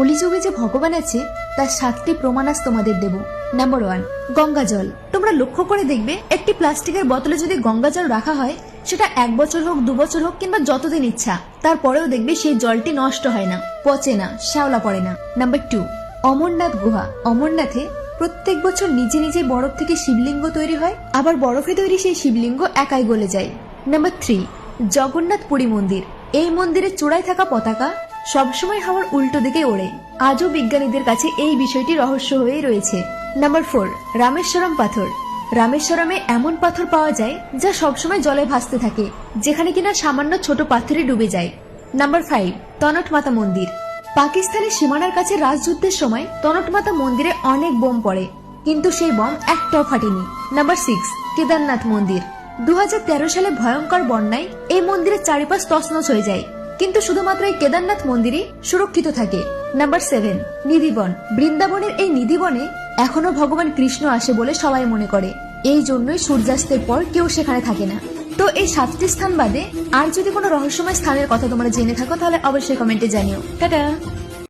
কলিযুগে যে ভগবান আছে, তার সাতটি প্রমাণ আজ তোমাদের দেব। নাম্বার ওয়ান গঙ্গা জল। তোমরা লক্ষ্য করে দেখবে, একটি প্লাস্টিকের বোতলে যদি গঙ্গা জল রাখা হয়, সেটা এক বছর হোক, দু বছর হোক, কিংবা যতদিন ইচ্ছা, তারপরেও দেখবে সেই জলটি নষ্ট হয় না, পচে না, শ্যাওলা পড়ে না। নাম্বার টু অমরনাথ গুহা। অমরনাথে প্রত্যেক বছর নিজে নিজে বরফ থেকে শিবলিঙ্গ তৈরি হয়, আবার বরফে তৈরি সেই শিবলিঙ্গ একাই গলে যায়। নাম্বার থ্রি জগন্নাথ পুরী মন্দির। এই মন্দিরের চূড়ায় থাকা পতাকা সবসময় হাওয়ার উল্টো দিকে ওড়ে। আজও বিজ্ঞানীদের কাছে এই বিষয়টি রহস্য হয়েই রয়েছে। নাম্বার ফোর, রামেশ্বরম পাথর। রামেশ্বরমে এমন পাথর পাওয়া যায় যা সবসময় জলে ভাসতে থাকে, যেখানে কিনা সামান্য ছোট পাথরে ডুবে যায়। নাম্বার ফাইভ তনট মাতা মন্দির। পাকিস্তানের সীমানার কাছে রাজযুদ্ধের সময় তনট মাতা মন্দিরে অনেক বোম পড়ে, কিন্তু সেই বম একটাও ফাটেনি। নাম্বার সিক্স, কেদারনাথ মন্দির। দু হাজার তেরো সালে ভয়ঙ্কর বন্যায় এই মন্দিরের চারিপাশ তছনছ হয়ে যায়। কিন্তু শুধুমাত্র এই কেদারনাথ মন্দিরই সুরক্ষিত থাকে। Number seven Nidhivan. বৃন্দাবনের এই নিধিবনে এখনও ভগবান কৃষ্ণ আসে বলে সবাই মনে করে। এই জন্যই সূর্যাস্তের পর কেউ সেখানে থাকে না। তো এই সাতটি স্থান বাদে আর যদি কোনো রহস্যময় স্থানের কথা তোমরা জেনে থাকো, তাহলে অবশ্যই কমেন্টে জানিও। টাটা!